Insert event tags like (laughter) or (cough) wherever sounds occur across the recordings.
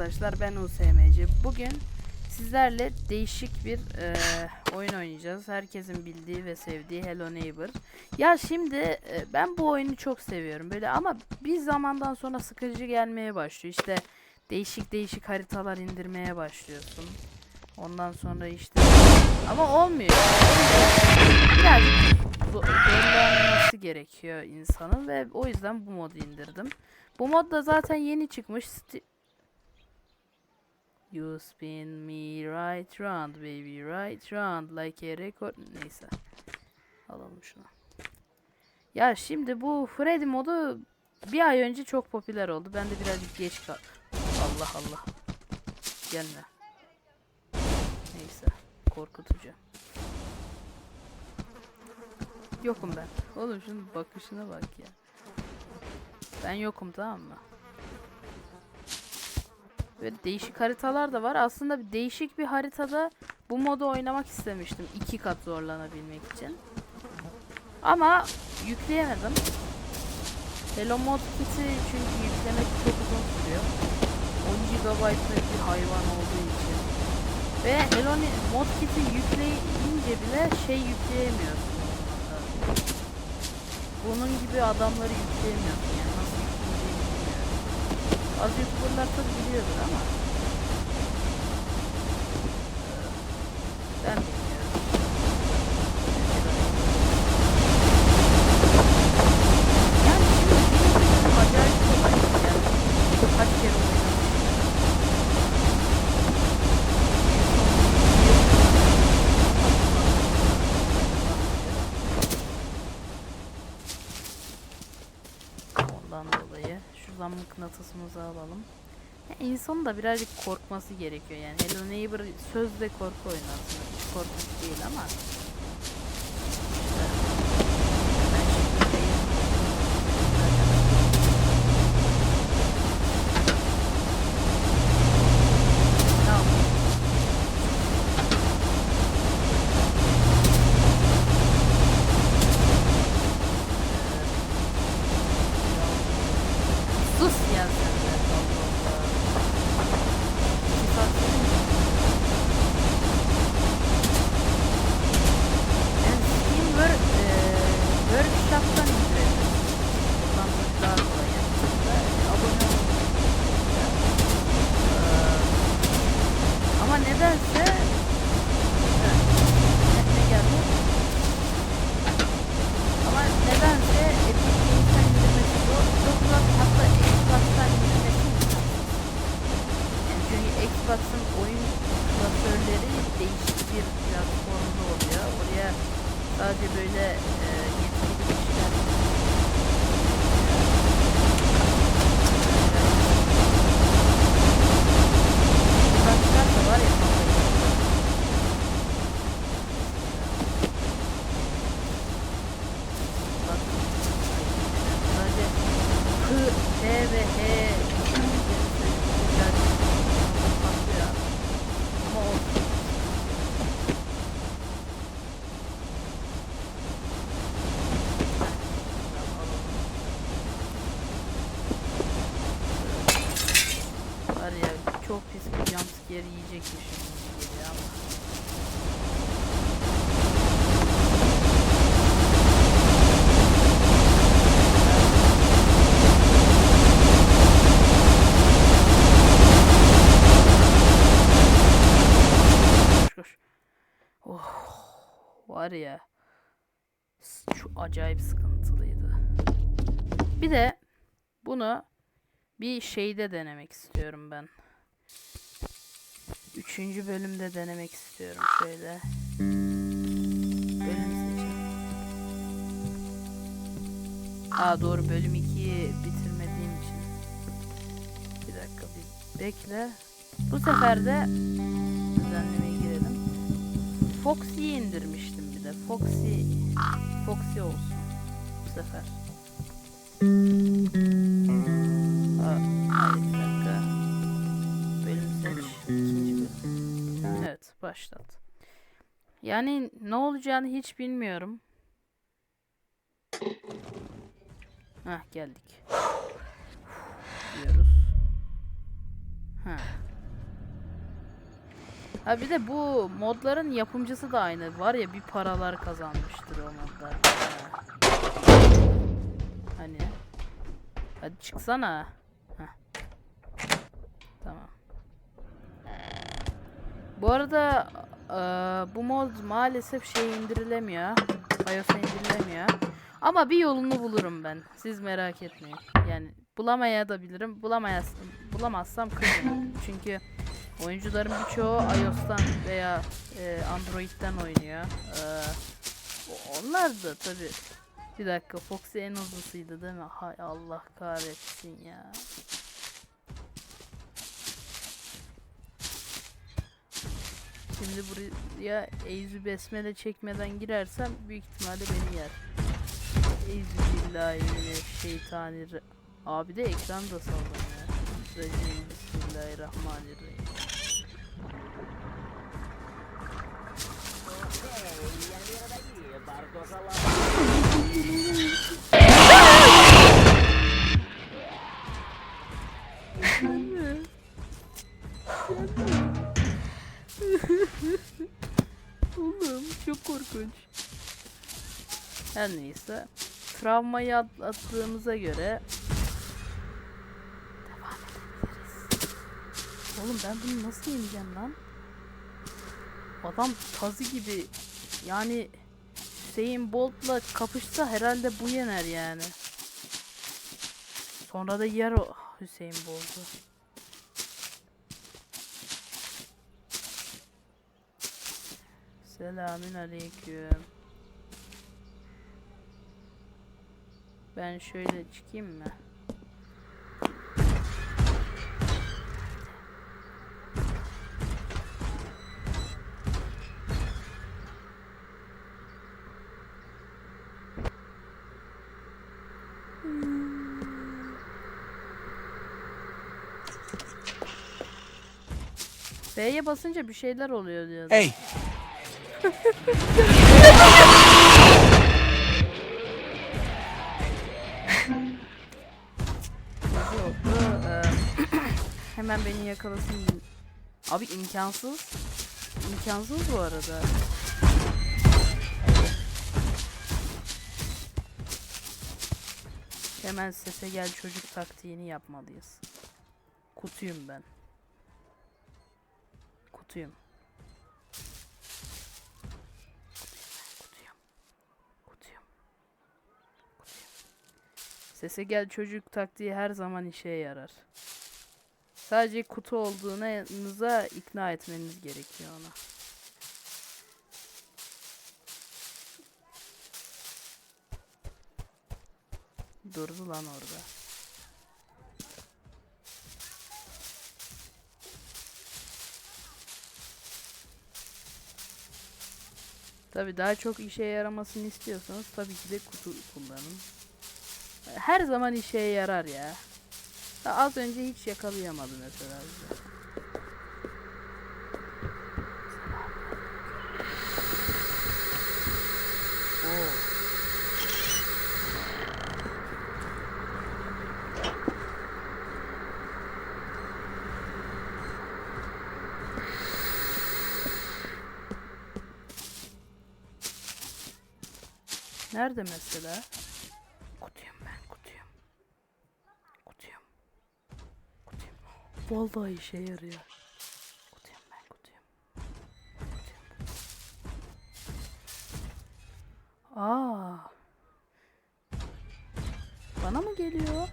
arkadaşlar ben USMC. Bugün sizlerle değişik bir e, oyun oynayacağız. Herkesin bildiği ve sevdiği Hello Neighbor. Ya şimdi e, ben bu oyunu çok seviyorum böyle ama bir zamandan sonra sıkıcı gelmeye başlıyor. İşte değişik değişik haritalar indirmeye başlıyorsun. Ondan sonra işte ama olmuyor. Birazcık zo- zorlanması gerekiyor insanın ve o yüzden bu modu indirdim. Bu mod da zaten yeni çıkmış. Sti- You spin me right round baby right round like a record neyse. Alalım şunu. Ya şimdi bu Freddy modu bir ay önce çok popüler oldu. Ben de birazcık geç kal. Allah Allah. Gelme. Neyse. Korkutucu. Yokum ben. Oğlum şunun bakışına bak ya. Ben yokum tamam mı? Ve değişik haritalar da var. Aslında bir değişik bir haritada bu modu oynamak istemiştim. iki kat zorlanabilmek için. Ama yükleyemedim. Hello Mod Kit'i çünkü yüklemek çok uzun sürüyor. 10 GB'lık bir hayvan olduğu için. Ve Hello Mod Kit'i yükleyince bile şey yükleyemiyorsun. Bunun gibi adamları yükleyemiyorsun yani. Az youtuberlar tabi biliyordur ama. Ben bilmiyorum. Yani şimdi benim için acayip kolay. Yani kaç kere oynadım. Ondan dolayı şuradan mıknatısımızı alalım. Ya insanın da birazcık korkması gerekiyor yani. Hello Neighbor sözde korku oyunu aslında. Korkunç değil ama. İşte, ben şimdi değil. Ne yapayım? Sus ya sadece böyle e, bir jumpscare yiyecekmişim gibi geliyor ama. Koş koş. Oh, var ya. Şu acayip sıkıntılıydı. Bir de bunu bir şeyde denemek istiyorum ben. Üçüncü bölümde denemek istiyorum şöyle. Bölüm seçeyim. Aa doğru bölüm 2'yi bitirmediğim için. Bir dakika bir bekle. Bu sefer de düzenlemeye girelim. Foxy'yi indirmiştim bir de. Foxy Foxy olsun bu sefer. Başlat. Yani ne olacağını hiç bilmiyorum. Hah geldik. Diyoruz. Ha. Ha bir de bu modların yapımcısı da aynı. Var ya bir paralar kazanmıştır o modlar. Ha. Hani. Hadi çıksana. Heh. Tamam. Bu arada eee, bu mod maalesef şey indirilemiyor. iOS'a indirilemiyor. Ama bir yolunu bulurum ben. Siz merak etmeyin. Yani bulamaya da bilirim. Bulamayas bulamazsam kızım. Çünkü oyuncuların birçoğu iOS'tan veya e, Android'den oynuyor. Eee, onlar da tabi. Bir dakika Foxy en hızlısıydı değil mi? Hay Allah kahretsin ya. Şimdi buraya Eyüzü Besmele çekmeden girersem büyük ihtimalle beni yer. Eyüzü billahi şeytanir. Abi de ekran da sallanıyor. Racim Bismillahirrahmanirrahim. Oğlum korkunç. Her neyse. Travmayı atlattığımıza göre devam edebiliriz. Oğlum ben bunu nasıl yeneceğim lan? Adam tazı gibi yani Hüseyin Bolt'la kapışsa herhalde bu yener yani. Sonra da yer o Hüseyin Bolt'u. Selamün aleyküm. Ben şöyle çıkayım mı? F'ye basınca bir şeyler oluyor diyordu. Hey, hemen beni yakalasın. Abi imkansız. İmkansız bu arada. Hemen sese gel çocuk taktiğini yapmalıyız. Kutuyum ben. Kutuyum. Sese gel çocuk taktiği her zaman işe yarar. Sadece kutu olduğunuza ikna etmeniz gerekiyor ona. Durdu lan orada. Tabi daha çok işe yaramasını istiyorsanız tabii ki de kutu kullanın. Her zaman işe yarar ya. Ya Az önce hiç yakalayamadı mesela. Nerede mesela? Kutuyum ben kutuyum. Kutuyum. Kutuyum. Vallahi işe yarıyor. Kutuyum ben kutuyum. Kutuyum. Aa. Bana mı geliyor?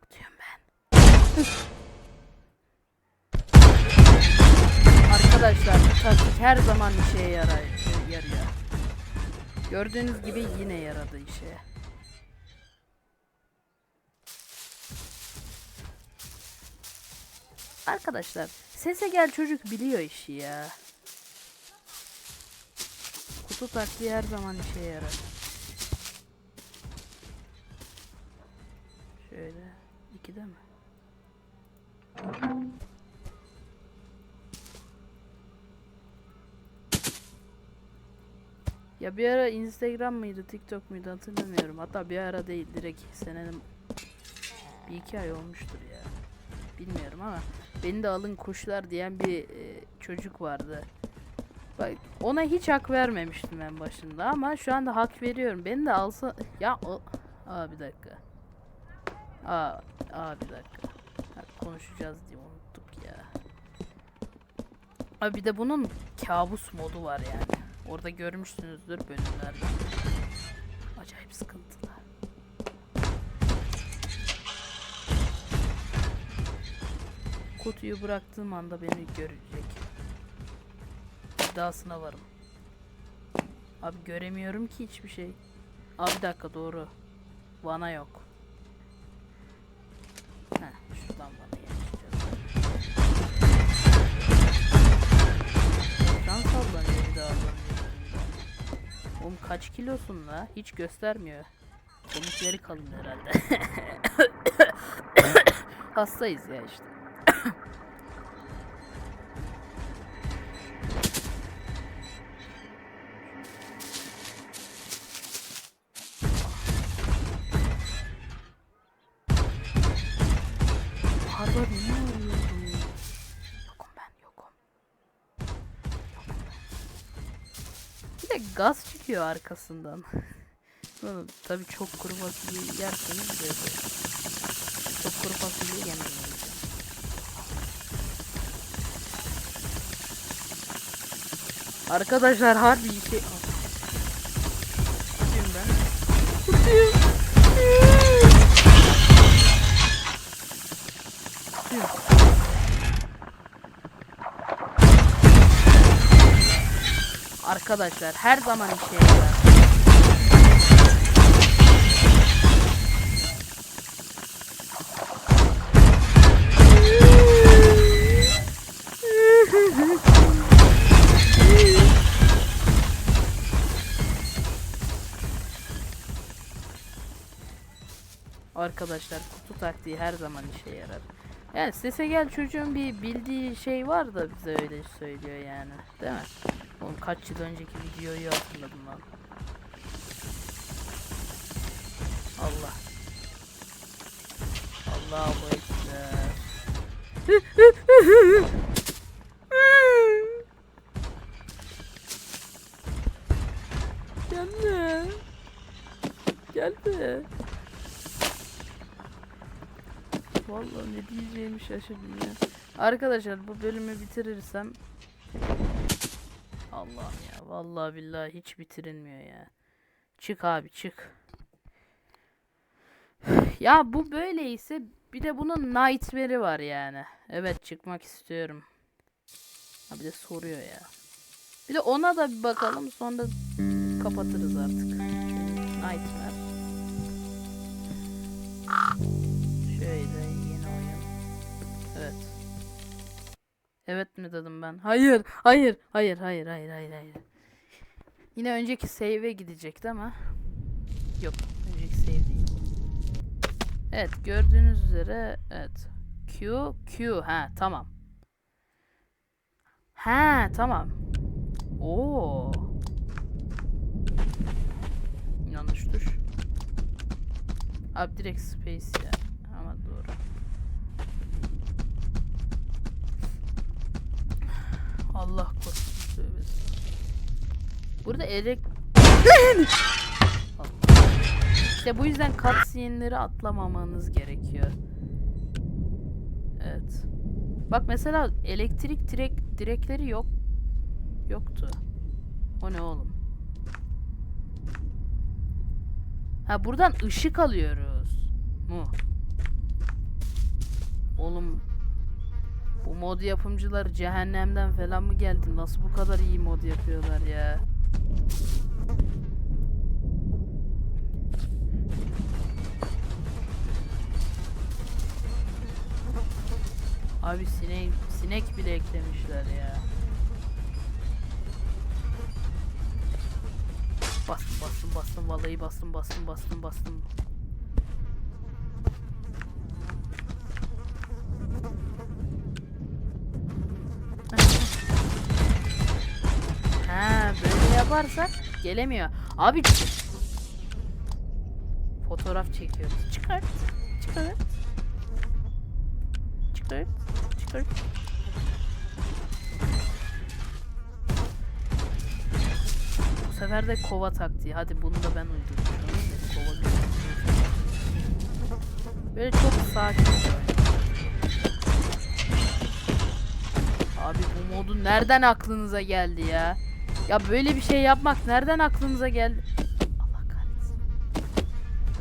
Kutuyum ben. Arkadaşlar taktik her zaman işe yarar, yarıyor. Gördüğünüz gibi yine yaradı işe. Arkadaşlar sese gel çocuk biliyor işi ya. Kutu taktiği her zaman işe yarar. Şöyle ikide mi? Ya bir ara Instagram mıydı, TikTok muydu hatırlamıyorum. Hatta bir ara değil, direkt senenin Bir iki ay olmuştur ya. Bilmiyorum ama beni de alın kuşlar diyen bir e, çocuk vardı. Bak ona hiç hak vermemiştim en başında ama şu anda hak veriyorum. Beni de alsa ya o Aa bir dakika. Aa, aa bir dakika. Ha, konuşacağız diye unuttuk ya. Abi bir de bunun kabus modu var yani. Orada görmüşsünüzdür bölümlerde. Acayip sıkıntılı. Kutuyu bıraktığım anda beni görecek. İddiasına varım. Abi göremiyorum ki hiçbir şey. Abi bir dakika doğru. Vana yok. Heh, şuradan vana geçeceğiz. Ekran sallanıyor bir daha Oğlum kaç kilosun la? Hiç göstermiyor. Kemikleri kalın herhalde. (coughs) Hastayız ya işte. De gaz çıkıyor arkasından. (laughs) Tabii çok kuru fasulye yerseniz de çok kuru fasulye yemeyin. Arkadaşlar harbi şey... Tutayım ben. (laughs) Arkadaşlar her zaman işe yarar. Arkadaşlar kutu taktiği her zaman işe yarar. Yani sese gel çocuğun bir bildiği şey var da bize öyle söylüyor yani. Değil mi? Oğlum kaç yıl önceki videoyu hatırladım lan. Allah. Allahu Ekber. Gelme. Gelme. Vallahi ne diyeceğimi şaşırdım ya. Arkadaşlar bu bölümü bitirirsem Allah'ım ya vallahi billahi hiç bitirilmiyor ya. Çık abi çık. (sighs) Ya bu böyleyse bir de bunun nightmare'i var yani. Evet çıkmak istiyorum. Ha bir de soruyor ya. Bir de ona da bir bakalım sonra kapatırız artık. Nightmare. Şöyle yeni oyun. Evet. Evet mi dedim ben? Hayır, hayır, hayır, hayır, hayır, hayır, hayır. Yine önceki save'e gidecekti ama yok, önceki save değil. Evet, gördüğünüz üzere evet. Q, Q, ha tamam. Ha tamam. Oo. Yanlış tuş. Abi direkt space ya. Ama doğru. Allah korusun tövbe. Burada elek... İşte bu yüzden cutscene'leri atlamamanız gerekiyor. Evet. Bak mesela elektrik direk direkleri yok. Yoktu. O ne oğlum? Ha buradan ışık alıyoruz. Mu? Oğlum bu mod yapımcılar cehennemden falan mı geldi? Nasıl bu kadar iyi mod yapıyorlar ya? Abi sinek sinek bile eklemişler ya. Bastım bastım bastım vallahi bastım bastım bastım bastım. Yaparsak gelemiyor. Abi fotoğraf çekiyoruz. Çıkart. Çıkart. Çıkart. Çıkart. Bu sefer de kova taktiği. Hadi bunu da ben uydurdum. Böyle çok sakin. Abi bu modu nereden aklınıza geldi ya? Ya böyle bir şey yapmak nereden aklınıza geldi? Allah kahretsin.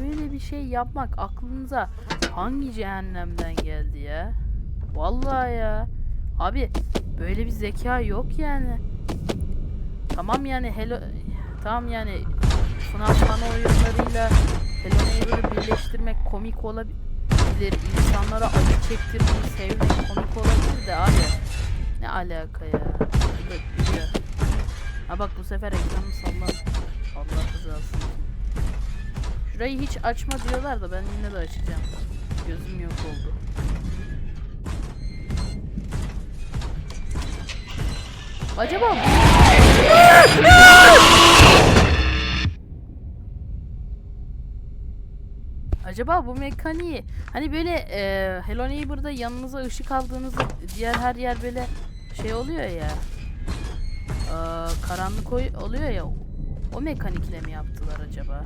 Böyle bir şey yapmak aklınıza hangi cehennemden geldi ya? Vallahi ya. Abi böyle bir zeka yok yani. Tamam yani Hello tamam yani FNAF fan oyunlarıyla Hello Neighbor'ı birleştirmek komik olabilir. İnsanlara acı çektirmeyi sevmek komik olabilir de abi. Ne alaka ya? Gülüyor. Ha bak bu sefer ekranı sallan. Allah rızası. Şurayı hiç açma diyorlar da ben yine de açacağım. Gözüm yok oldu. Acaba Acaba bu mekaniği hani böyle e, Hello Neighbor'da yanınıza ışık aldığınızda diğer her yer böyle şey oluyor ya e, karanlık oluyor ya o mekanikle mi yaptılar acaba?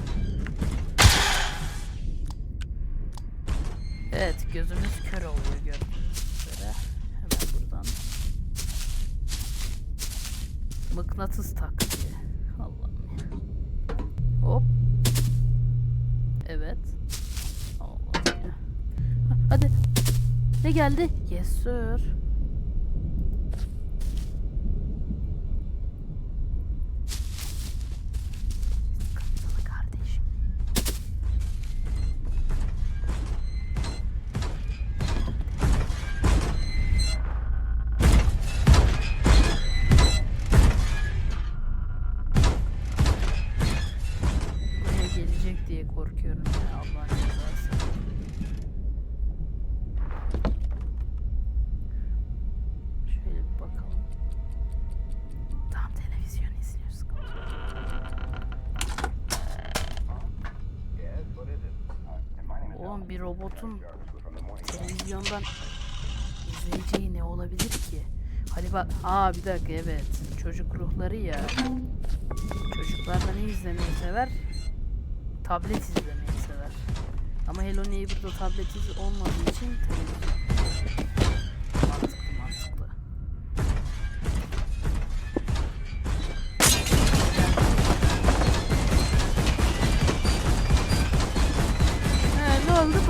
Evet gözümüz kör oluyor gördüğünüz üzere. Hemen buradan. Mıknatıs taktiği. Allah'ım ya. Hop. Evet. Allah'ım ya. Ha, Hadi. Ne geldi? Yes sir. Robotun televizyondan izleyeceği ne olabilir ki? Hadi bak, aa bir dakika evet. Çocuk ruhları ya. Çocuklar da ne izlemeyi sever? Tablet izlemeyi sever. Ama Hello Neighbor'da tablet olmadığı için televizyon.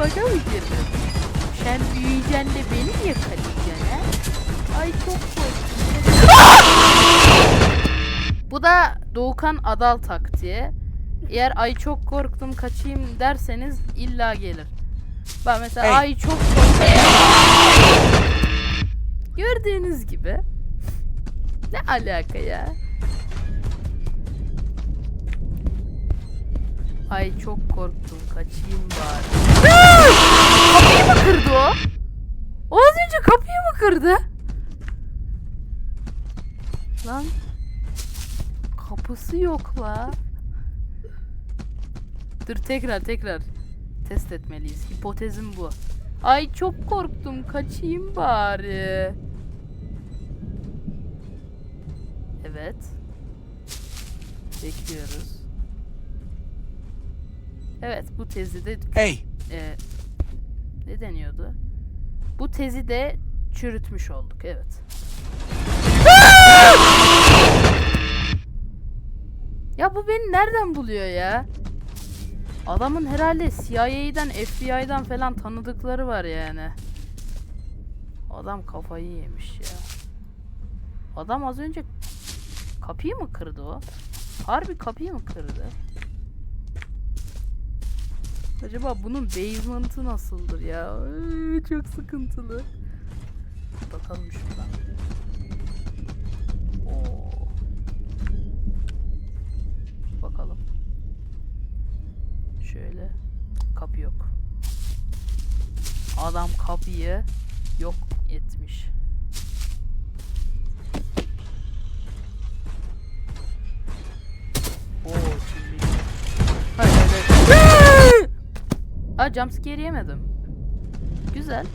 Mı girdin? Sen büyüyeceksin de beni mi yakalayacaksın ha? Ay çok korktum. Bu da Doğukan Adal taktiği. Eğer ay çok korktum kaçayım derseniz illa gelir. Bak mesela Hey. ay çok korktum. Gördüğünüz gibi. Ne alaka ya? Ay çok korktum kaçayım bari. kapıyı mı kırdı o? O az önce kapıyı mı kırdı? Lan kapısı yok la. Dur tekrar tekrar test etmeliyiz. Hipotezim bu. Ay çok korktum. Kaçayım bari. Evet. Bekliyoruz. Evet bu tezi de Hey, e, ne deniyordu? Bu tezi de çürütmüş olduk. Evet. (laughs) ya bu beni nereden buluyor ya? Adamın herhalde CIA'den, FBI'den falan tanıdıkları var yani. Adam kafayı yemiş ya. Adam az önce kapıyı mı kırdı o? Harbi kapıyı mı kırdı? Acaba bunun basement'ı nasıldır ya? Iıı, çok sıkıntılı. Bakalım şuradan. Oo. Bakalım. Şöyle. Kapı yok. Adam kapıyı yok etmiş. Aa jumpscare yemedim. Güzel.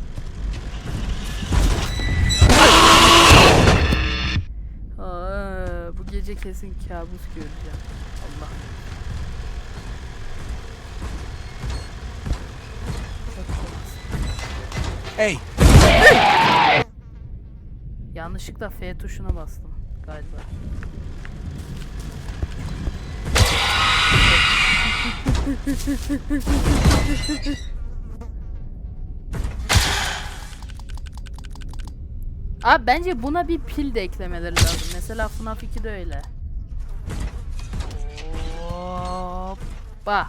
Aa, bu gece kesin kabus göreceğim. Allah. Hey. Yanlışlıkla F tuşuna bastım galiba. Abi bence buna bir pil de eklemeleri lazım. Mesela FNAF 2'de öyle. Hoppa.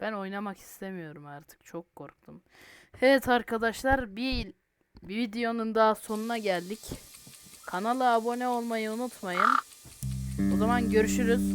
Ben oynamak istemiyorum artık. Çok korktum. Evet arkadaşlar bir, bir videonun daha sonuna geldik. Kanala abone olmayı unutmayın. O zaman görüşürüz.